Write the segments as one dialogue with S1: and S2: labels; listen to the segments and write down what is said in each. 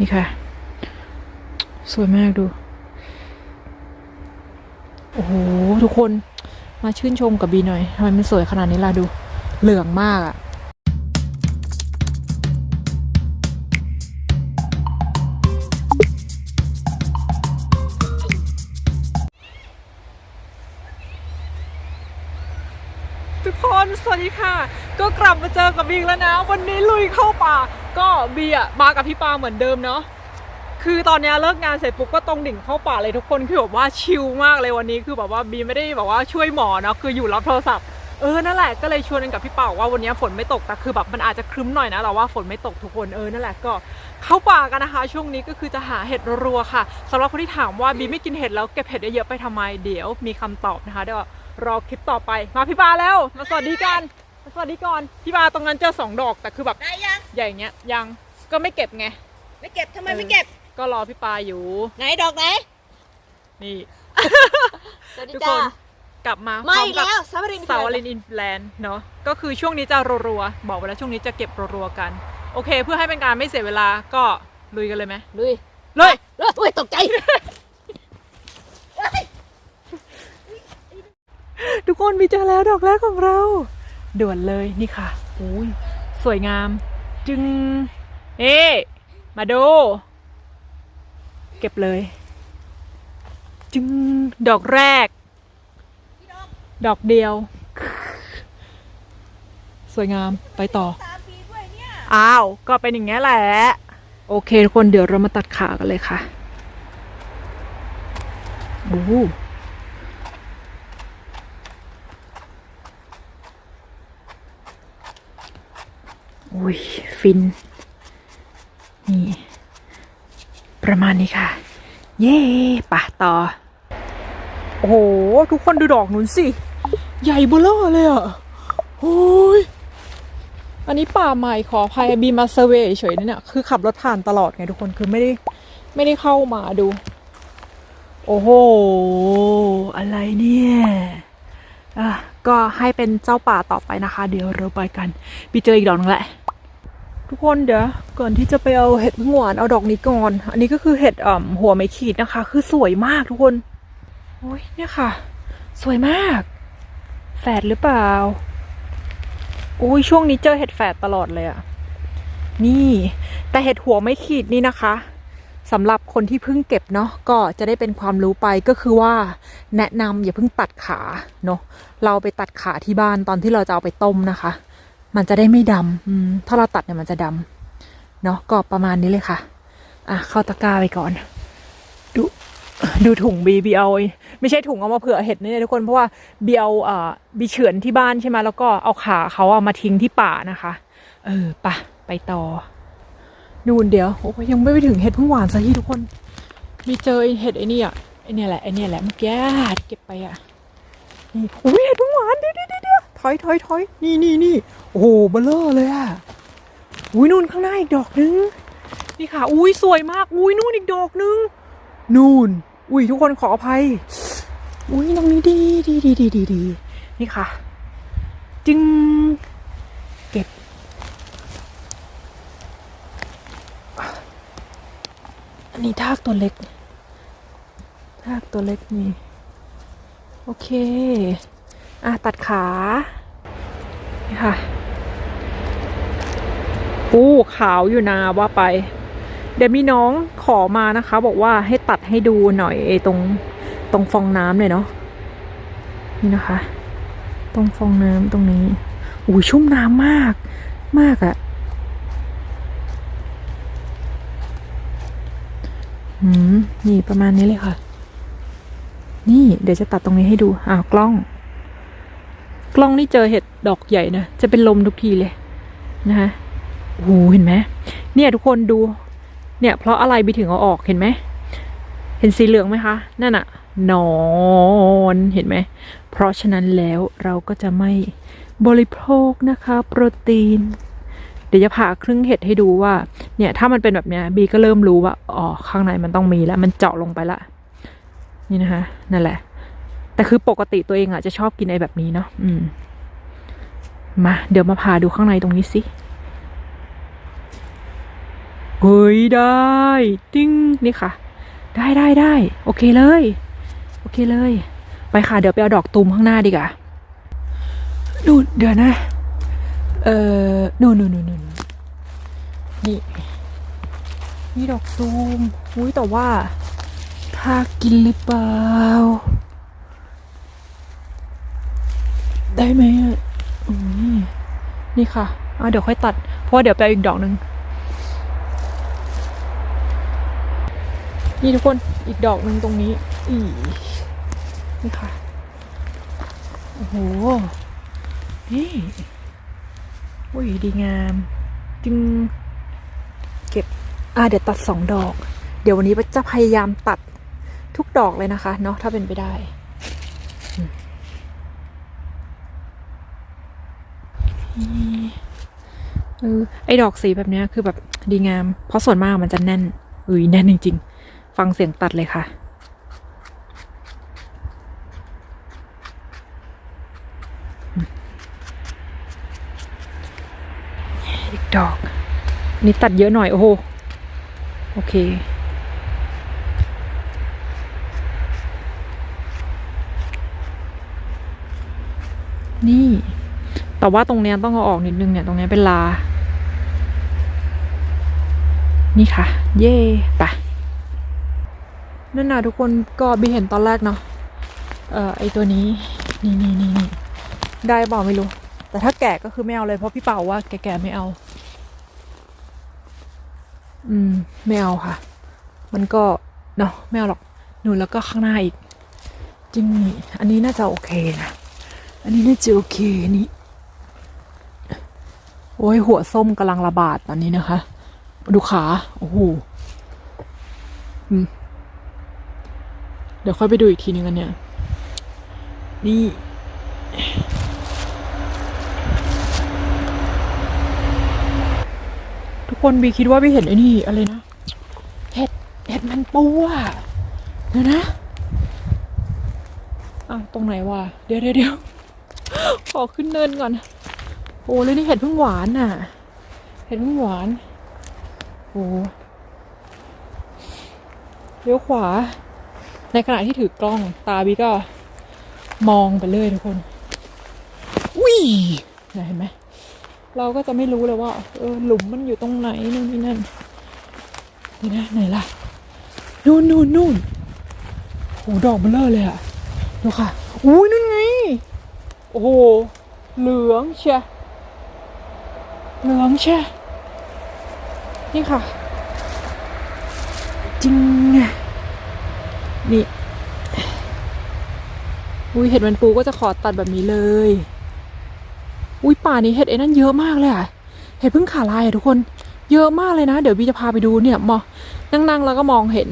S1: นี่ค่ะ สวยมากดู โอ้โห ทุกคนมาชื่นชมกับบีหน่อยทำไมมันสวยขนาดนี้ล่ะดู เหลืองมากอะทุกคน สวัสดีค่ะ ก็กลับมาเจอกับบีแล้วนะ วันนี้ลุยเข้าป่า ก็บีอะมากับพี่ปาเหมือนเดิมเนาะคือตอนนี้เลิกงานเสร็จปุ๊บก็ตรงดิ่งเข้าป่าเลยทุกคนคือแบบว่าชิลมากเลยวันนี้คือแบบว่าบีไม่ได้แบบว่าช่วยหมอเนาะคืออยู่รับโทรศัพท์เออนั่นแหละก็เลยชวนกันกับพี่ปาบอกว่าวันนี้ฝนไม่ตกแต่คือแบบมันอาจจะครึ้มหน่อยนะแต่ว่าฝนไม่ตกทุกคนเออนั่นแหละก็เข้าป่ากันนะคะ ช่วงนี้ก็คือจะหาเห็ดรัวค่ะสำหรับคนที่ถามว่าบีไม่กินเห็ดแล้วเก็บเห็ดเยอะๆไปทำไมเดี๋ยวมีคำตอบนะคะเดี๋ยวรอคลิปต่อไปมาพี่ปาแล้วมาสวัสดีกัน สวัสดีก่อน พี่บาตรงนั้นเจอสองดอกแต่คือแบบ
S2: ได้ยัง
S1: ใหญ่อย่างเงี้ยยังก็ไม่เก็บไง
S2: ไม่เก็บทำไม
S1: เออ
S2: ไม่เก็บ
S1: ก็รอพี่ปาอยู่
S2: ไหนดอกไหน
S1: นี่
S2: สวัสดี
S1: ทุก
S2: จ้า
S1: คนกลับมา
S2: ไม่
S1: พร้อกับ
S2: แล้วสาวริน
S1: สาวลินอินแลนด์เนาะก็คือช่วงนี้จะรัวๆบอกไปแล้วช่วงนี้จะเก็บรัวๆกัน โอเค เพื่อให้เป็นการไม่เสียเวลาก็ลุยกันเลยไหม
S2: ลุย
S1: เลย
S2: เลยอุ้ยตกใจ
S1: ทุกคนมีเจอแล้วดอกแรกของเรา ด่วนเลยนี่ค่ะอุ้ยสวยงาม จึงเอ๊ะมาดู เก็บเลย จึงดอกแรก ดอกเดียว สวยงามไปต่อ อ้าว ก็เป็นอย่างนี้แหละ โอเคทุกคนเดี๋ยวเรามาตัดขากันเลยค่ะ โอ้โหอุ้ย ฟิน นี่ ประมาณนี้ค่ะ เย่ปะต่อ โอ้โห ทุกคนดูดอกนู้นสิ ใหญ่เบ้อเร่อเลยอะโอ้ยอันนี้ป่าใหม่ขออภัยบีมาเซเวยเฉยๆนะเนี่ย คือขับรถผ่านตลอดไงทุกคนคือไม่ได้ไม่ได้เข้ามาดู โอ้โห อะไรเนี่ยอะก็ให้เป็นเจ้าป่าต่อไปนะคะ เดี๋ยวเราไปกันบีเจออีกดอกนึงแหละ ทุกคนเดี๋ยวก่อนที่จะไปเอาเห็ดพึ่งหวานเอาดอกนี้ก่อน อันนี้ก็คือเห็ดอ่ำหัวไม่ขีดนะคะ คือสวยมากทุกคนโอ้ยเนี่ยค่ะ สวยมาก แฝดหรือเปล่าอุ้ยช่วงนี้เจอเห็ดแฝดตลอดเลยอะนี่แต่เห็ดหัวไม่ขีดนี่นะคะสำหรับคนที่เพิ่งเก็บเนาะก็จะได้เป็นความรู้ไปก็คือว่า แนะนำอย่าเพิ่งตัดขาเนาะเราไปตัดขาที่บ้านตอนที่เราจะเอาไปต้มนะคะ มันจะได้ไม่ดำถ้าเราตัดเนี่ยมันจะดำเนาะก็ประมาณนี้เลยค่ะ อะเข้าตะกร้าไปก่อน ดูดูถุงบีบีเอาไอ้ไม่ใช่ถุงเอามาเผื่อเห็ดนี่ทุกคนเพราะว่าเบีเอาอ่าบีเฉือนที่บ้านใช่ไหมแล้วก็เอาขาเขาเอามาทิ้งที่ป่านะคะ เออปะไปต่อนู่นเดี๋ยวโอ้ยยังไม่ไปถึงเห็ดพึ่งหวานสักทีทุกคน มีเจอไอเห็ดไอ้นี่อะไอ้เนี่ยแหละไอ้เนี่ยแหละเมื่อกี้เก็บไปอะนี่อุ้ยเห็ดพึ่งหวานดี๋ยวเดี๋ยวเดี๋ยวถ อยถอยถอยนี่นี่นี่โอ้โหเบลเลอร์เลยอะอุ้ยนู่นข้างหน้าอีกดอกนึงนี่ค่ะ อุ้ยสวยมาก อุ้ยนู่นอีกดอกนึงนู่น อุ้ยทุกคนขออภัย อุ้ยตรงนี้ดีดีดีดีดีดีนี่ค่ะ จึงเก็บ อันนี้ทากตัวเล็ก ทากตัวเล็กนี่ โอเค อะตัดขานี่ค่ะอู้ขาวอยู่นาว่าไป เดี๋ยวมีน้องขอมานะคะ บอกว่าให้ตัดให้ดูหน่อยไอ้ตรงตรงฟองน้ำเลยเนาะนี่นะคะ ตรงฟองน้ำตรงนี้อุ้ยชุ่มน้ำมาก มากอะอืมนี่ประมาณนี้เลยค่ะ นี่เดี๋ยวจะตัดตรงนี้ให้ดูอ้าวกล้อง กล้องนี่เจอเห็ดดอกใหญ่นะ จะเป็นลมทุกทีเลยนะคะโอ้โหเห็นไหมเนี่ยทุกคนดู เนี่ย เพราะอะไรบีถึงเอาออกเห็นไหม เห็นสีเหลืองไหมคะ นั่นอะนอนเห็นไหม เพราะฉะนั้นแล้วเราก็จะไม่บริโภคนะคะ โปรตีน เดี๋ยวจะผ่าครึ่งเห็ดให้ดูว่า เนี่ย ถ้ามันเป็นแบบเนี้ยบีก็เริ่มรู้ว่า อ๋อ ข้างในมันต้องมีแล้ว มันเจาะลงไปละ นี่นะคะ นั่นแหละ แต่คือปกติตัวเองอะจะชอบกินไอ้แบบนี้เนาะอืม มา เดี๋ยวมาผ่าดูข้างในตรงนี้สิเฮ้ยได้ติ้งนี่ค่ะ ได้ได้ได้โอเคเลย โอเคเลย ไปค่ะเดี๋ยวไปเอาดอกตูมข้างหน้าดีกว่านู่นเดี๋ยวนะเอ่อนู่นนู่นนู่นนู่นนี่นี่ดอกตูมอุ้ยแต่ว่าถ้ากินหรือเปล่า ได้ไหมอะอืมนี่ค่ะเอาเดี๋ยวค่อยตัด เพราะว่าเดี๋ยวไปอาอีกดอกหนึ่งนี่ทุกคนอีกดอกหนึ่งตรงนี้ อีนี่ค่ะ โอ้โห นี่อุ้ยดีงาม จึง เก็บ อ่าเดี๋ยวตัดสองดอก เดี๋ยววันนี้จะพยายามตัดทุกดอกเลยนะคะ เนาะถ้าเป็นไปได้อืมนี่ เออไอดอกสีแบบเนี้ยคือแบบดีงาม เพราะส่วนมากมันจะแน่นอุ้ยแน่นจริงๆ ฟังเสียงตัดเลยค่ะอีกดอก นี่ตัดเยอะหน่อย โอ้โห โอเคนี่ แต่ว่าตรงเนี้ยต้องเอาออกนิดนึงเนี่ยตรงเนี้ยเป็นลา นี่ค่ะ เย่ไปะนั่นนะทุกคนก็บีเห็นตอนแรกเนาะเอ่อไอตัวนี้ นี่นี่นี่นี่ได้เปล่าไม่รู้ แต่ถ้าแก่ก็คือไม่เอาเลยเพราะพี่เป่าว่าแก่ๆไม่เอา อืม ไม่เอาค่ะ มันก็เนาะไม่เอาหรอกหนูแล้วก็ข้างหน้าอีกจริงนี่อันนี้น่าจะโอเคนะ อันนี้น่าจะโอเคนี่ โอ้ยหัวส้มกำลังระบาดตอนนี้นะคะ ดูขา โอ้โหเดี๋ยวค่อยไปดูอีกทีนึงกันเนี่ย นี่ ทุกคนบีคิดว่าบีเห็นไอ้นี่ อะไรนะ เห็ด เห็ดมันปูอะเดี๋ยวนะอ้าวตรงไหนวะ เดี๋ยวเดี๋ยวขอขึ้นเนินก่อน โอ้เลยนี่เห็ดเพิ่งหวานน่ะ เห็ดเพิ่งหวาน โอ้เลี้ยวขวา ในขณะที่ถือกล้องตาบีก็มองไปเลยทุกคนอุ้ยน่ะเห็นไหม เราก็จะไม่รู้เลยว่า เออ หลุมมันอยู่ตรงไหนนู่นนี่นั่นนี่นะไหนล่ะ นู่นนู่นนู่นโหดอกเบลเลอร์เลยอะดูค่ะ อุ้ยนั่นไง โอ้โหเหลืองเชียเหลืองเชียนี่ค่ะ จริงนี่อุ้ยเห็ดมันปูก็จะขอตัดแบบนี้เลย อุ้ยป่านี้เห็ดไอ้นั่นเยอะมากเลยอะ เห็ดพึ่งขาลายอะทุกคน เยอะมากเลยนะ เดี๋ยวบีจะพาไปดูเนี่ยมอนั่งๆแล้วก็มองเห็น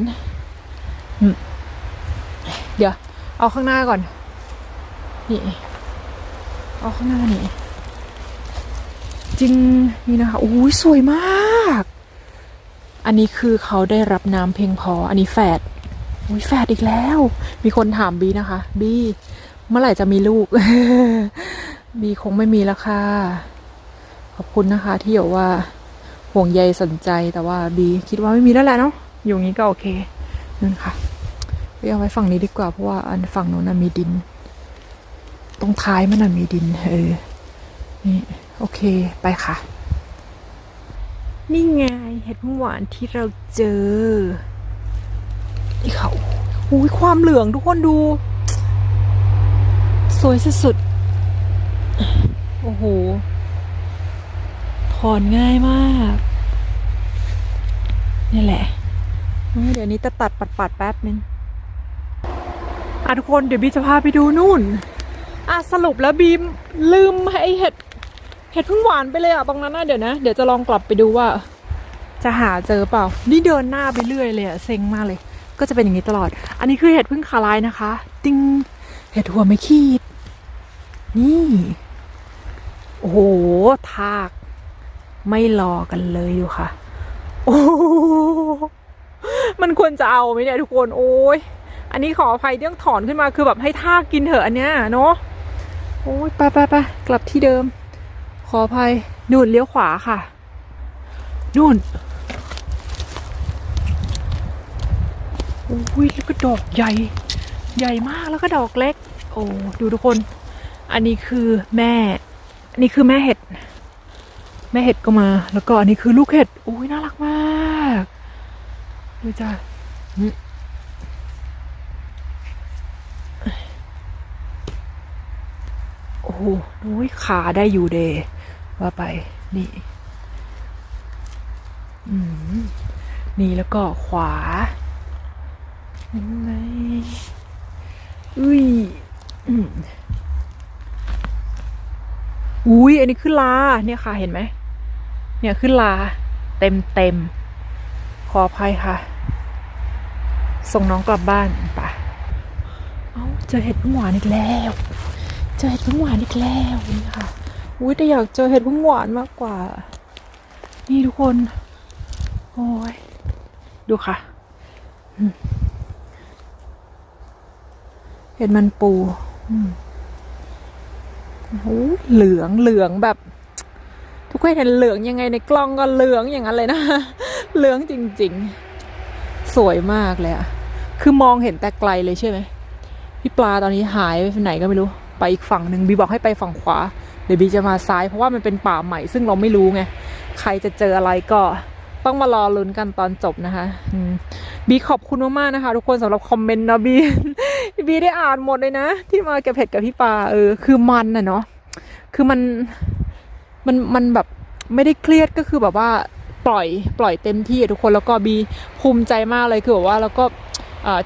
S1: เดี๋ยว เอาข้างหน้าก่อน นี่ เอาข้างหน้านี่ จริงนี่นะคะอุ้ยสวยมาก อันนี้คือเขาได้รับน้ำเพียงพอ อันนี้แฝดอุ้ยแฝดอีกแล้ว มีคนถามบีนะคะ บีเมื่อไหร่จะมีลูก บีคงไม่มีแล้วค่ะ ขอบคุณนะคะ ที่บอกว่าห่วงใยสนใจแต่ว่าบีคิดว่าไม่มีแล้วแหละเนาะอยู่งี้ก็โอเคนั่นค่ะไปเอาไว้ฝั่งนี้ดีกว่าเพราะว่าอันฝั่งโน้นมีดิน ตรงท้ายมันมีดินเออนี่ โอเคไปค่ะ นี่ไงเห็ดหวานที่เราเจอ นี่เขาอุ้ยความเหลืองทุกคนดู สวยสุดๆ โอ้โห ถอนง่ายมาก นี่แหละเออเดี๋ยวนี้จะตัดปัดๆแป๊บนึงอะทุกคนเดี๋ยวบีจะพาไปดูนู่น อะสรุปแล้วบีมลืมไอเห็ด เห็ดเพิ่งหวานไปเลยอะตรงนั้นนะเดี๋ยวนะ เดี๋ยวจะลองกลับไปดูว่า จะหาเจอเปล่า นี่เดินหน้าไปเรื่อยเลยอะเซ็งมากเลย ก็จะเป็นอย่างนี้ตลอด อันนี้คือเห็ดพึ่งขาลายนะคะ ติ้งเห็ดหัวไม่ขีด นี่ โอ้โห ทาก ไม่รอกันเลยดูค่ะ โอ้โหมันควรจะเอาไหมเนี่ยทุกคน โอ้ย อันนี้ขออภัยเรื่องถอนขึ้นมาคือแบบให้ทากกินเถอะอันเนี้ยเนาะ โอ้ยไปไปไปกลับที่เดิม ออภัยนู่นเลี้ยวขวาค่ะ นู่นโอ้ยแล้วก็ดอกใหญ่ ใหญ่มากแล้วก็ดอกเล็ก โอ้ดูทุกคน อันนี้คือแม่อันนี้คือแม่เห็ด แม่เห็ดก็มา แล้วก็อันนี้คือลูกเห็ดโอ้ยน่ารักมากดูจ้าโอ้โหโอ้ยขาได้อยู่เด ว่าไปนี่ อืมนี่แล้วก็ขวาเห็นไหมอุ้ยอุ้ยอันนี้ขึ้นลา เนี่ยค่ะเห็นไหม เนี่ยขึ้นลา เต็มเต็ม ขออภัยค่ะ ส่งน้องกลับบ้านไปะเอ้าเจอเห็ดพึ่งหวานอีกแล้ว เจอเห็ดพึ่งหวานอีกแล้วนี่ค่ะ อุ้ยแต่อยากเจอเห็ดพึ่งหวานมากกว่า นี่ทุกคน โอ้ย ดูค่ะ เห็ดมันปูอืมโอ้เหลืองเหลืองแบบ ทุกคนเห็นเหลืองยังไงในกล้องก็เหลืองอย่างนั้นเลยนะ เหลืองจริง ๆ สวยมากเลยอะคือมองเห็นแต่ไกลเลยใช่ไหมพี่ปลาตอนนี้หายไปไหนก็ไม่รู้ ไปอีกฝั่งหนึ่งบีบอกให้ไปฝั่งขวา เดี๋ยวบีจะมาซ้ายเพราะว่ามันเป็นป่าใหม่ซึ่งเราไม่รู้ไง ใครจะเจออะไรก็ต้องมารอลุ้นกันตอนจบนะคะบีขอบคุณมากๆนะคะ ทุกคนสำหรับคอมเมนต์นะบีบีได้อ่านหมดเลยนะ ที่มาเก็บเห็ดกับพี่ปาเออคือมันนะเนาะคือมันมันมันแบบไม่ได้เครียดก็คือแบบว่าปล่อยปล่อยเต็มที่อะทุกคนแล้วก็บีภูมิใจมากเลยคือแบบว่าแล้วก็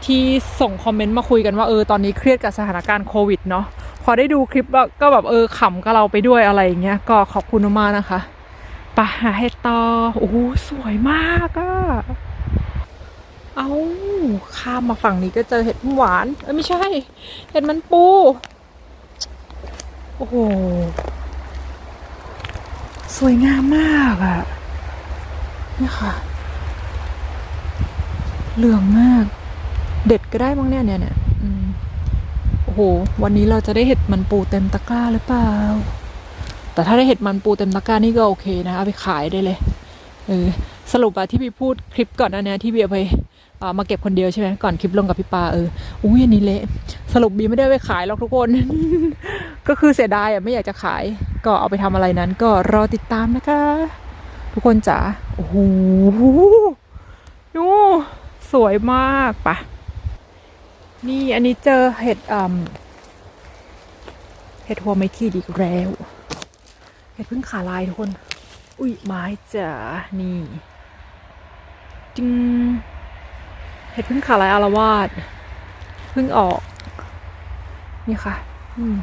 S1: ที่ส่งคอมเมนต์มาคุยกันว่าเออตอนนี้เครียดกับสถานการณ์โควิดเนาะ อได้ดูคลิปแล้วก็แบบเออขำกับเราไปด้วยอะไรอย่างเงี้ยก็ขอบคุณมากนะคะไปหาเห็ดต่อโอ้สวยมากอะเอาข้ามมาฝั่งนี้ก็เจอเห็ดหวานเอ้ยไม่ใช่ เห็ดมันปู โอ้โห สวยงามมากอะนี่ค่ะ เหลืองมาก เด็ดก็ได้บ้างเนี่ยเนี่ย โห วันนี้เราจะได้เห็ดมันปูเต็มตะกร้าหรือเปล่า แต่ถ้าได้เห็ดมันปูเต็มตะกร้านี่ก็โอเคนะ เอาไปขายได้เลย เออ สรุปอะที่พี่พูดคลิปก่อนอันเนี้ยที่พี่เอาไปเอ่อมาเก็บคนเดียวใช่ไหมก่อนคลิปลงกับพี่ปาเออ อุ้ยอันนี้เละ สรุปบีไม่ได้ไปขายหรอกทุกคน ก็คือเสียดายอะไม่อยากจะขาย ก็เอาไปทำอะไรนั้น ก็รอติดตามนะคะ ทุกคนจ๋า โอ้โหดูสวยมากปะ นี่อันนี้เจอเห็ดเห็ดหัวไม่ขีดอีกแล้ว เห็ดพึ่งขาลายทุกคน อุ้ยไม้จ๋านี่จึงเห็ดพึ่งขาลายอารวาสพิ่งออก นี่ค่ะ อืม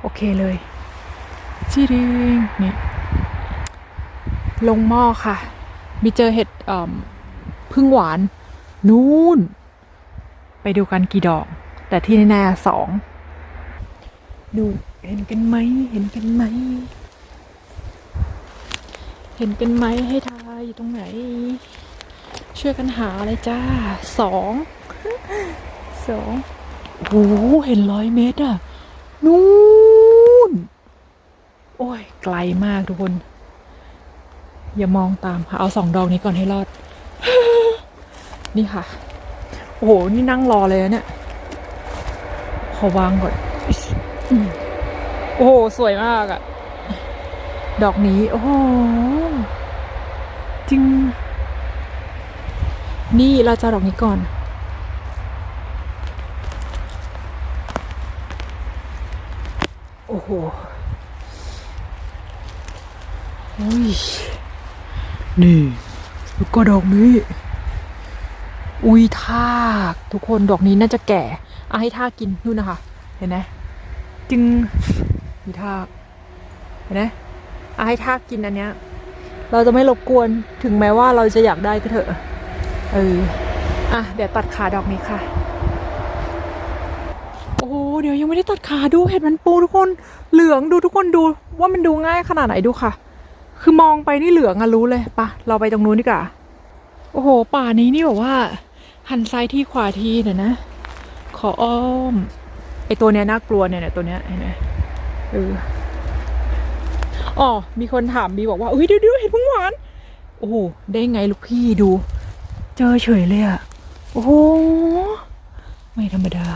S1: โอเคเลยจีริงนี่ลงหม้อค่ะ มีเจอเห็ดเอ่อพึ่งหวาน นู่น ไปดูกันกี่ดอก แต่ที่แน่ๆสอง ดูเห็นกันไหม เห็นกันไหม เห็นกันไหมให้ทายอยู่ตรงไหน ช่วยกันหาเลยจ้าสองสองโอ้โหเห็นร้อยเมตรอะนู่น โอ้ย ไกลมากทุกคน อย่ามองตามค่ะ เอาสองดอกนี้ก่อนให้รอด นี่ค่ะ โอ้โห นี่นั่งรอเลยนะเนี่ย ขอวางก่อนอืมโอ้โห สวยมากอะดอกนี้ โอ้โห จริง นี่เราจะเอาดอกนี้ก่อนโอ้โหอุ้ย นี่แล้วก็ดอกนี้ อุ้ยทากทุกคนดอกนี้น่าจะแก่เอาให้ทากกินนู่นนะคะ เห็นไหมจึงมีทากเห็นไหมเอาให้ทากกินอันเนี้ย เราจะไม่รบกวนถึงแม้ว่าเราจะอยากได้ก็เถอะเอออะเดี๋ยวตัดขาดอกนี้ค่ะ โอ้เดี๋ยวยังไม่ได้ตัดขาดูเห็ดมันปูทุกคนเหลืองดูทุกคนดูว่ามันดูง่ายขนาดไหนดูค่ะ คือมองไปนี่เหลืองอะรู้เลยปะเราไปตรงนู้นดีกว่าโอ้โห ป่านี้นี่แบบว่า หันซ้ายที่ขวาทีเดี๋ยวนะ ขออ้อม ไอตัวเนี้ยน่ากลัวเนี่ยเนี่ยตัวเนี้ยเห็นไหมเอออ๋อมีคนถามบีบอกว่าเฮ้ยเดี๋ยวเดี๋ยวเห็ดพึ่งหวาน โอ้โหได้ไงลูกพี่ดู เจอเฉยเลยอะโอ้โหไม่ธรรมดา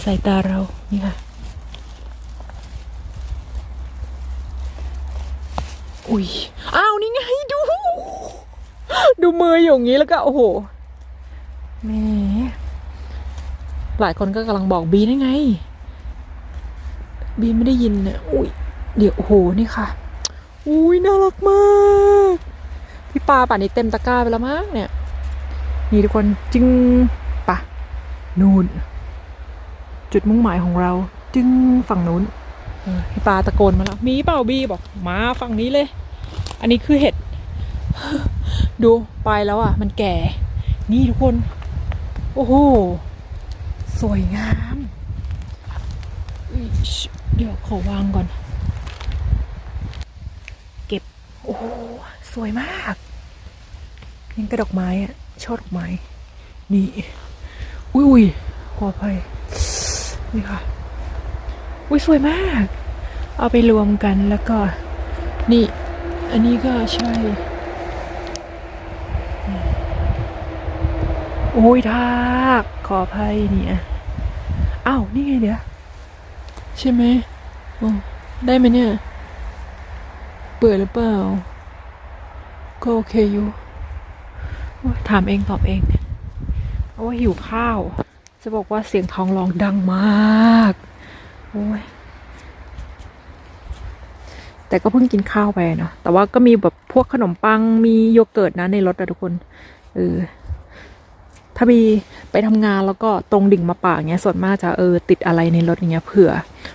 S1: สายตาเรานี่ค่ะอุ้ยอ้าวนี่ไงดู ดูมืออยู่อย่างนี้แล้วก็โอ้โห แหมหลายคนก็กำลังบอกบีนั่นไง บีไม่ได้ยินเนี่ยอุ้ยเดี๋ยวโอ้โหนี่ค่ะ อุ้ยน่ารักมาก พี่ปลาป่านนี้เต็มตะกร้าไปแล้วมั้งเนี่ยนี่ทุกคนจึงปะนูนจุดมุ่งหมายของเรา จึงฝั่งนู้นพี่ปลาตะโกนมาแล้วมีเปล่าบีบอกมาฝั่งนี้เลย อันนี้คือเห็ด ดูไปแล้วอะ มันแก่ นี่ทุกคน โอ้โห สวยงามเดี๋ยวขอวางก่อน เก็บ โอ้โห สวยมากยังกระดอกไม้อะช่อดอกไม้ นี่ อุ้ยอุ้ยขออภัยนี่ค่ะ อุ้ยสวยมาก เอาไปรวมกันแล้วก็ นี่ อันนี้ก็ใช่ โอ้ยทากขออภัยเนี่ยอ้าวนี่ไงเดี๋ยวใช่ไหมโอ้ได้ไหมเนี่ย เปื่อยหรือเปล่า ก็โอเคอยู่ถามเองตอบเองเพราะว่าหิวข้าว จะบอกว่าเสียงท้องร้องดังมาก โอ้ยแต่ก็เพิ่งกินข้าวไปเนาะแต่ว่าก็มีแบบพวกขนมปังมีโยเกิร์ตนะในรถอะทุกคนเออ ถ้าบีไปทำงานแล้วก็ตรงดิ่งมาปากเงี้ยส่วนมากจะเออติดอะไรในรถอย่างเงี้ยเผื่อ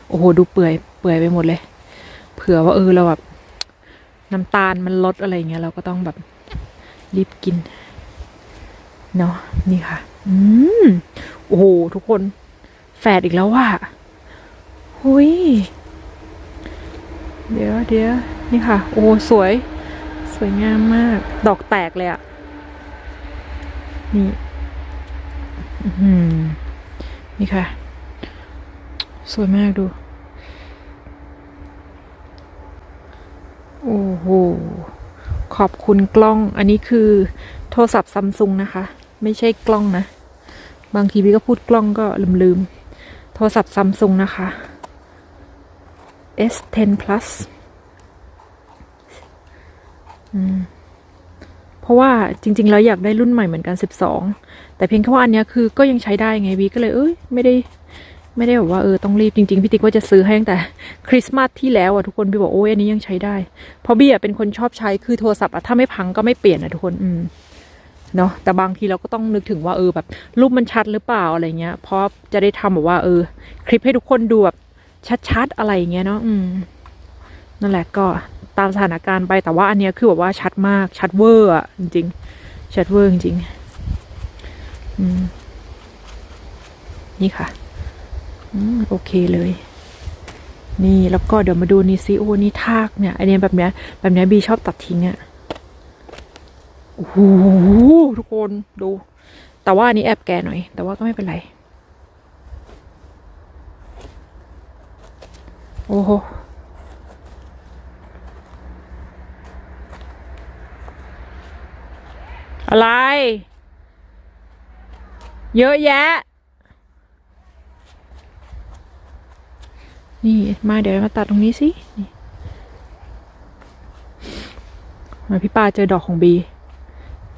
S1: โอ้โหดูเปื่อยเปื่อยไปหมดเลย เผื่อว่าเออเราแบบน้ำตาลมันลดอะไรเงี้ยเราก็ต้องแบบรีบกินเนาะนี่ค่ะ อืมโอ้โหทุกคนแฝดอีกแล้วว่ะหุยเดี๋ยวเดี๋ยวนี่ค่ะ โอ้สวย สวยงามมาก ดอกแตกเลยอะนี่ นี่ค่ะ สวยมากดู โอ้โห ขอบคุณกล้อง อันนี้คือโทรศัพท์ซัมซุงนะคะ ไม่ใช่กล้องนะ บางทีพี่ก็พูดกล้องก็ลืมลืม โทรศัพท์ซัมซุงนะคะ S10 plus อืม ราะว่าจริง ๆ แล้วอยากได้รุ่นใหม่เหมือนกัน 12 แต่เพียงแค่ว่าอันเนี้ยคือก็ยังใช้ได้ไงบีก็เลยเอ้ยไม่ได้ไม่ได้แบบว่าเออต้องรีบจริงๆพี่ติ๊กว่าจะซื้อให้ตั้งแต่คริสต์มาสที่แล้วอะทุกคนพี่บอกโอ้ยอันนี้ยังใช้ได้ เพราะบี้อะเป็นคนชอบใช้คือโทรศัพท์อะถ้าไม่พังก็ไม่เปลี่ยนอะทุกคนอืมเนาะแต่บางทีเราก็ต้องนึกถึงว่าเออแบบรูปมันชัดหรือเปล่าอะไรเงี้ยเพราะจะได้ทำแบบว่าเออ คลิปให้ทุกคนดูแบบชัดๆอะไรเงี้ยเนาะอืม นั่นแหละก็ตามสถานการณ์ไปแต่ว่าอันเนี้ยคือแบบว่าชัดมากชัดเวอร์อะจริงๆชัดเวอร์จริงๆอืมนี่ค่ะอืมโอเคเลย นี่แล้วก็เดี๋ยวมาดูนี่ซิโอนี่ทากเนี่ยไอเนี้ยแบบเนี้ยแบบเนี้ยบีชอบตัดทิ้งอะ่ะโอ้โหทุกคนดู แต่ว่าอันนี้แอบแก่หน่อย แต่ว่าก็ไม่เป็นไร โอ้โห อะไร เยอะแยะ นี่มาเดี๋ยวมาตัดตรงนี้สินี่มาพี่ปาเจอดอกของบี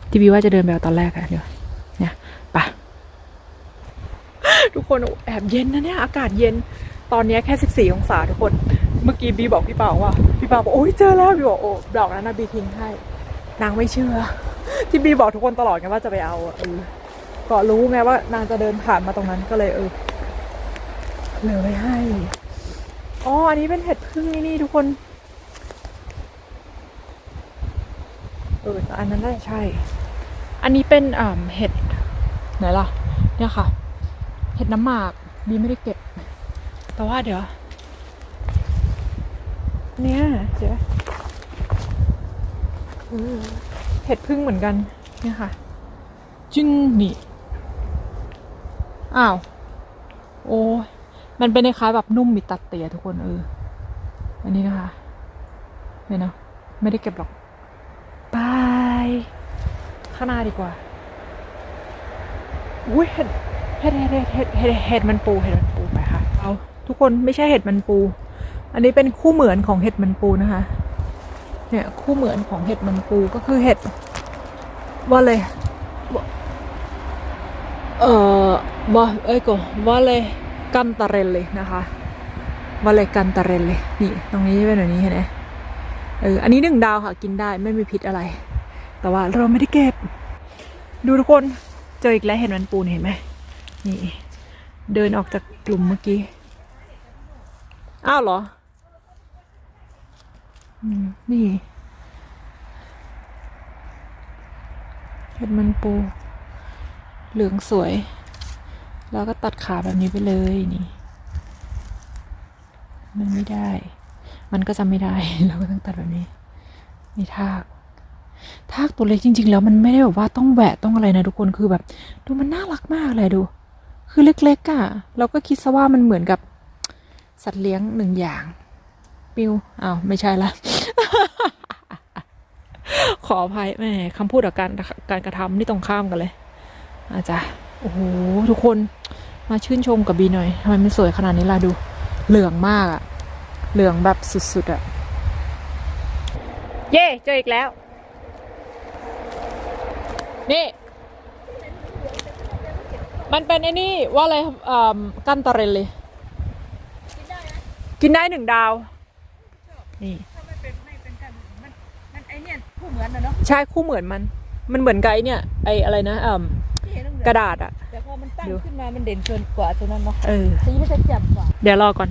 S1: ที่บีว่าจะเดินไปเอาตอนแรกอะเดี๋ยวเนี่ยไปะทุกคนแอบเย็นนะเนี่ย อากาศเย็นตอนนี้แค่สิบสี่องศาทุกคน เมื่อกี้บีบอกพี่ปาว่า พี่ปาบอกโอ้ยเจอแล้วบีบอกโอ้ดอกนั้นนะบีทิ้งให้ นางไม่เชื่อ ที่บีบอกทุกคนตลอดไงว่าจะไปเอาเออก็รู้ไงว่านางจะเดินผ่านมาตรงนั้นก็เลยเออเหลือไว้ให้อ๋ออันนี้เป็นเห็ดพึ่งนี่นี่ทุกคนเอออันนั้นน่าจะใช่ อันนี้เป็นอ่าเห็ดไหนล่ะ เนี่ยค่ะ เห็ดน้ำหมากบีไม่ได้เก็บ แต่ว่าเดี๋ยว เนี่ยเดี๋ยวเออ เห็ดพึ่งเหมือนกันเนี่ยค่ะจึงนี่อ้าว โอ้มันเป็นคล้ายแบบนุ่มมีตัดเตียทุกคนเออ อันนี้นะคะเห็นเนาะไม่ได้เก็บหรอกบายข้างหน้าดีกว่าอุ้ยเห็ดเห็ดเห็ดเห็ดเห็ดเห็ดมันปูเห็ดมันปูไปค่ะ เอาทุกคนไม่ใช่เห็ดมันปู อันนี้เป็นคู่เหมือนของเห็ดมันปูนะคะ เนี่ยคู่เหมือนของเห็ดมันปูก็คือเห็ดว่าเลยเอ่อว่าเอ้ยก็ว่าเลยกันตาเรลเลยนะคะว่าเลยกันตาเรลเลยนี่ตรงนี้เป็นแบบนี้เห็นไหมเอออันนี้หนึ่งดาวค่ะกินได้ไม่มีพิษอะไร แต่ว่าเราไม่ได้เก็บ ดูทุกคนเจออีกแล้วเห็นมันปูนเห็นไหมนี่ เดินออกจากกลุ่มเมื่อกี้ อ้าวเหรอ นี่เห็ดมันปู เหลืองสวย แล้วก็ตัดขาแบบนี้ไปเลยนี่ มันไม่ได้ มันก็จะไม่ได้ เราก็ต้องตัดแบบนี้มีทากทากตัวเล็กจริง ๆ แล้วมันไม่ได้แบบว่าต้องแหวะต้องอะไรนะทุกคนคือแบบ ดูมันน่ารักมากเลยดู คือเล็กๆอะ่ะ เราก็คิดซะว่ามันเหมือนกับสัตว์เลี้ยงหนึ่งอย่าง ปิวอ้าวไม่ใช่ละ ขออภัยแม่คำพูดกับการการกระทำนี่ตรงข้ามกันเลย อาจจะโอ้โหทุกคนมาชื่นชมกับบีหน่อยทำไมมันสวยขนาดนี้ล่ะดู เหลืองมากอะเหลืองแบบสุดๆอะเย่เจออีกแล้ว นี่มันเป็นไอ้นี่ว่าอะไรอ่ากันตะเรนเลย กินได้หนึ่งดาว นี่
S2: ถ้าไม่เป็นไม่เป็นกันมันมันไอเนี่ยผู้เหมือนนะเนาะ
S1: ใช่คู่เหมือนมัน มันเหมือนไกด์เนี่ย ไออะไรนะอ่า
S2: ที่เห็นเหลืองๆ
S1: กระดาษอะ
S2: แต่พอมันตั้ง
S1: ดู
S2: ขึ้นมา มันเด่นเกินกว่าตัวนั้นเนาะ
S1: เออ
S2: สีมันจะแจ่มกว่า
S1: เดี๋ยวรอก่อน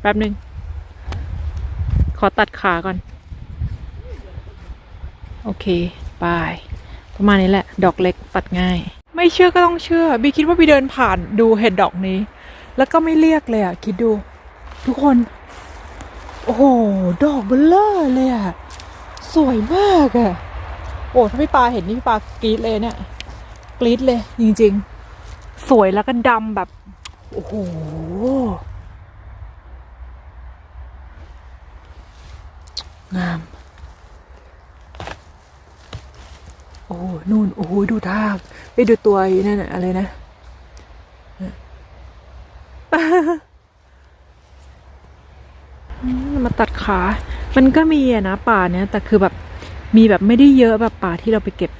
S1: แป๊บหนึ่งขอตัดขาก่อน โอเคบายประมาณนี้แหละ ดอกเล็กตัดง่าย ไม่เชื่อก็ต้องเชื่อ บีคิดว่าบีเดินผ่านดูเห็ดดอกนี้ แล้วก็ไม่เรียกเลยอะคิดดู ทุกคน โอ้โห ดอกเบลเลอร์เลยอะสวยมากอะโอ้ถ้าพี่ปาเห็นนี่พี่ปากรี๊ดเลยเนี่ย กรี๊ดเลย จริงๆ สวยแล้วก็ดำแบบ โอ้โหงาม โอ้นู่น โอ้โห ดูทากไปดูตัวนั่น่ะอะไรนะ มาตัดขา มันก็มีอะนะป่าเนี้ยแต่คือแบบมีแบบไม่ได้เยอะแบบป่าที่เราไปเก็บ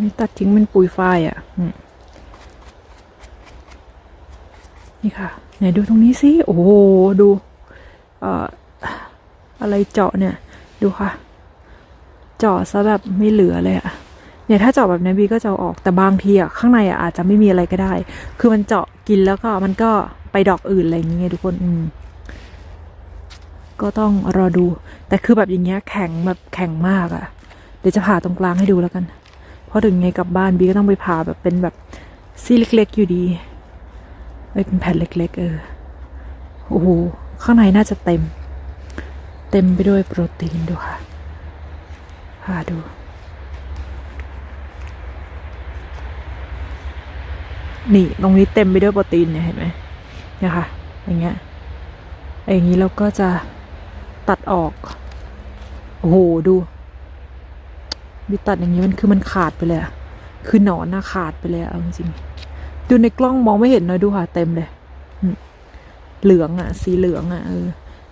S1: นี่ตัดทิ้งเป็นปุยฝ้ายอะนี่ค่ะ ไหนดูตรงนี้สิ โอ้โห ดู เอ่อ อะไรเจาะเนี่ย ดูค่ะ เจาะซะแบบไม่เหลือเลยอะ เนี่ยถ้าเจาะแบบนี้บีก็จะออกแต่บางทีอะข้างในอะอาจจะไม่มีอะไรก็ได้ คือมันเจาะกินแล้วก็มันก็ไปดอกอื่นอะไรอย่างเงี้ยทุกคนอืมก็ต้องรอดู แต่คือแบบอย่างเงี้ยแข็งแบบแข็งมากอะเดี๋ยวจะผ่าตรงกลางให้ดูแล้วกัน เพราะถึงไงกลับบ้านบีก็ต้องไปผ่าแบบเป็นแบบซี่เล็กๆอยู่ดีเอ้ยเป็นแผ่นเล็ก ๆ เออ โอ้โห ข้างในน่าจะเต็ม เต็มไปด้วยโปรตีนดูค่ะผ่าดู นี่ตรงนี้เต็มไปด้วยโปรตีนเนี่ยเห็นไหมเนี่ยค่ะ อย่างเงี้ยไออย่างนี้เราก็จะตัดออก โอ้โหดูบิตัดอย่างนี้มันคือมันขาดไปเลยอะคือหนอนน่ะขาดไปเลยเอาจริงๆดูในกล้องมองไม่เห็นเลยดูค่ะเต็มเลยเหลืองอะสีเหลืองอะเออ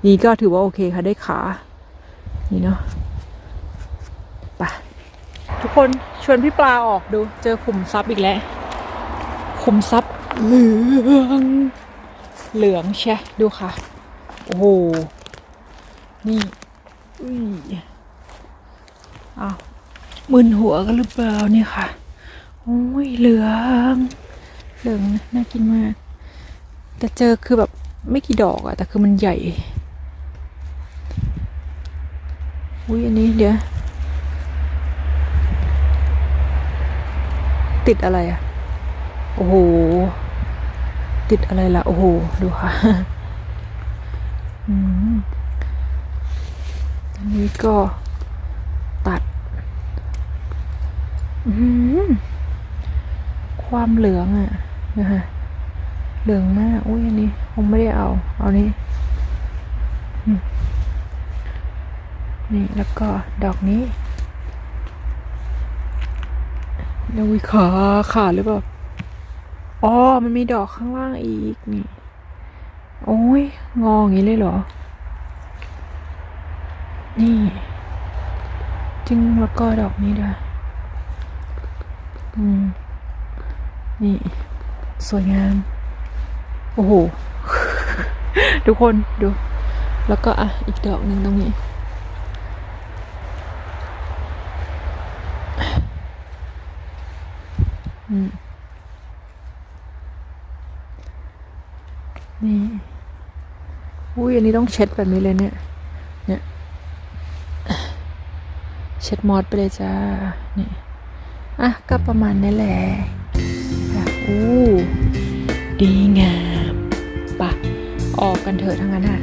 S1: นี่ก็ถือว่าโอเคค่ะได้ขา นี่เนาะไปทุกคนชวนพี่ปลาออกดู เจอขุมทรัพย์อีกแล้ว มทรัพย์เหลืองเหลืองใช่ดูค่ะ โอ้โห นี่อุ้ยอ้าวมึนหัวกันหรือเปล่าเนี่ยค่ะ โอ้ยเหลือง เหลืองน่ากินมาก แต่เจอคือแบบไม่กี่ดอกอะแต่คือมันใหญ่ อุ้ยอันนี้เดี๋ยว ติดอะไรอะ โอ้โห ติดอะไรล่ะ โอ้โห ดูค่ะอันนี้ก็ตัด ความเหลืองอะนะคะเหลืองมากอุ้ยอันนี้คงไม่ได้เอา เอานี้นี่แล้วก็ดอกนี้นวิขาขาดหรือเปล่า อ๋อ มันมีดอกข้างล่างอีกนี่ โอ้ย งออย่างนี้เลยเหรอ นี่ จึงแล้วก็ดอกนี้ด้วย อืม นี่ สวยงาม โอ้โห ทุกคนดู แล้วก็อะ อีกดอกหนึ่งตรงนี้ อืม นี่ อุ้ยอันนี้ต้องเช็ดแบบนี้เลยเนี่ย เนี่ย เช็ดมอดไปเลยจ้า นี่ อะ ก็ประมาณนี้แหละอะอู้ดีงามปะออกกันเถอะทั้งนั้นอะ